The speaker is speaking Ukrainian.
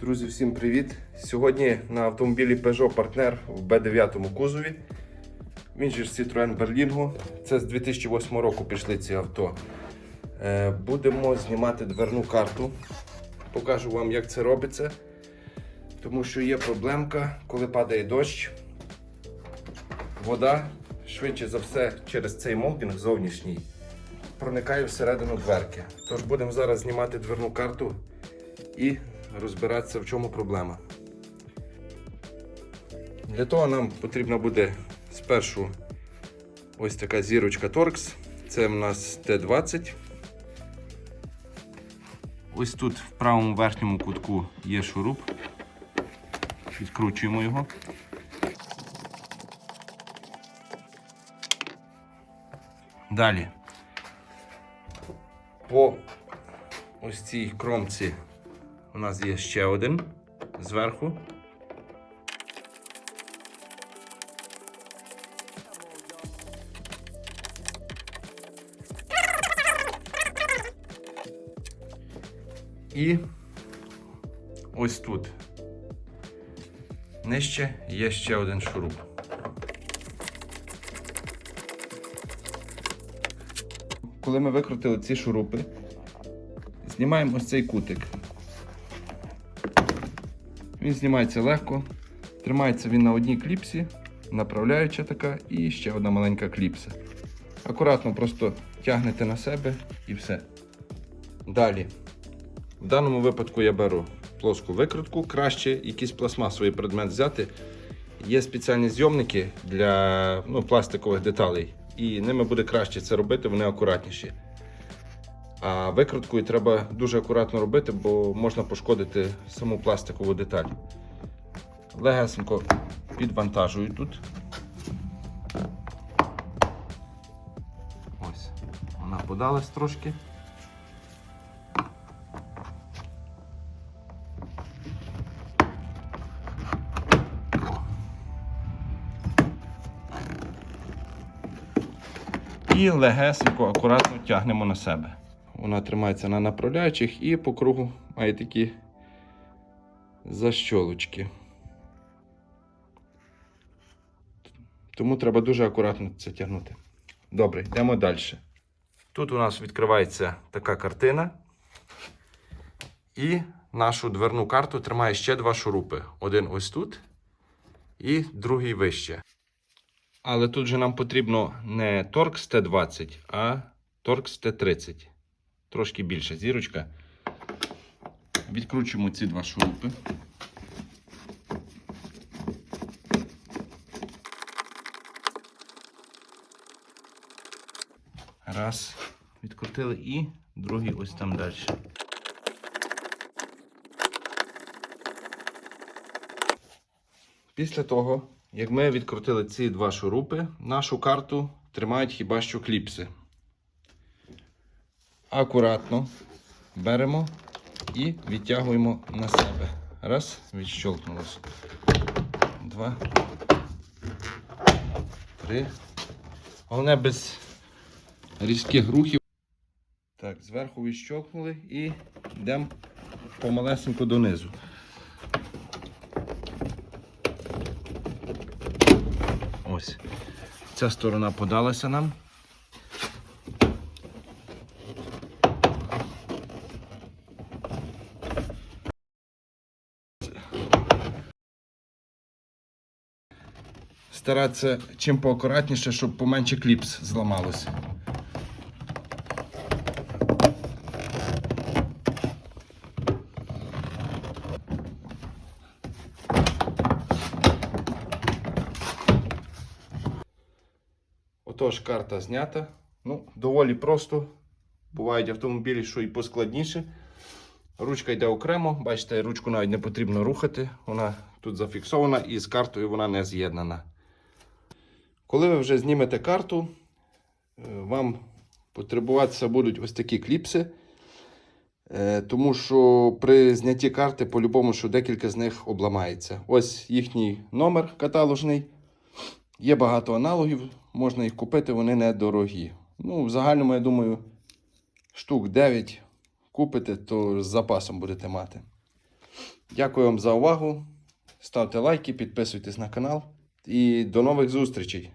Друзі, всім привіт! Сьогодні на автомобілі Peugeot Partner в B9 кузові. Він же ж Citroën Berlingo. Це з 2008 року пішли ці авто. Е, Будемо знімати дверну карту. Покажу вам, як це робиться. Тому що є проблемка, коли падає дощ, вода швидше за все через цей молдинг зовнішній проникає всередину дверки. Тож будемо зараз знімати дверну карту і розбиратися, в чому проблема. Для того нам потрібна буде спершу ось така зірочка Torx. Це в нас Т-20. Ось тут в правому верхньому кутку є шуруп. Відкручуємо його. Далі. По ось цій кромці у нас є ще один зверху. І ось тут. Нижче є ще один шуруп. Коли ми викрутили ці шурупи, знімаємо ось цей кутик. Він знімається легко, тримається він на одній кліпсі, направляюча така, і ще одна маленька кліпса. Акуратно просто тягнете на себе і все. Далі. В даному випадку я беру плоску викрутку, краще якийсь пластмасовий предмет взяти. Є спеціальні зйомники для ну, пластикових деталей, і ними буде краще це робити, вони акуратніші. А викруткою треба дуже акуратно робити, бо можна пошкодити саму пластикову деталь. Легесенько підвантажую тут. Ось, вона подалась трошки. І легесенько, акуратно тягнемо на себе. Вона тримається на направляючих і по кругу має такі защолочки. Тому треба дуже акуратно це тягнути. Добре, йдемо далі. Тут у нас відкривається така картина. І нашу дверну карту тримає ще два шурупи. Один ось тут і другий вище. Але тут же нам потрібно не Torx T20, а Torx T30. Трошки більша зірочка. Відкручуємо ці два шурупи. Раз. Відкрутили і другий ось там далі. Після того, як ми відкрутили ці два шурупи, нашу карту тримають хіба що кліпси. Акуратно беремо і відтягуємо на себе. Раз, відщолкнулося. Два. Три. Головне без різких рухів. Так, зверху відщолкнули і йдемо помалесенько донизу. Ось. Ця сторона подалася нам. Старатися чим поакуратніше, щоб поменше кліпс зламалося. Отож, карта знята. Ну, доволі просто. Бувають автомобілі, що і поскладніше. Ручка йде окремо, бачите, ручку навіть не потрібно рухати. Вона тут зафіксована і з картою вона не з'єднана. Коли ви вже знімете карту, е, вам потребуватися будуть ось такі кліпси. Е, Тому що при знятті карти по-любому, що декілька з них обламається. Ось їхній номер каталожний. Є багато аналогів, можна їх купити, вони недорогі. Ну, в загальному, я думаю, штук 9 купите, то з запасом будете мати. Дякую вам за увагу. Ставте лайки, підписуйтесь на канал і до нових зустрічей!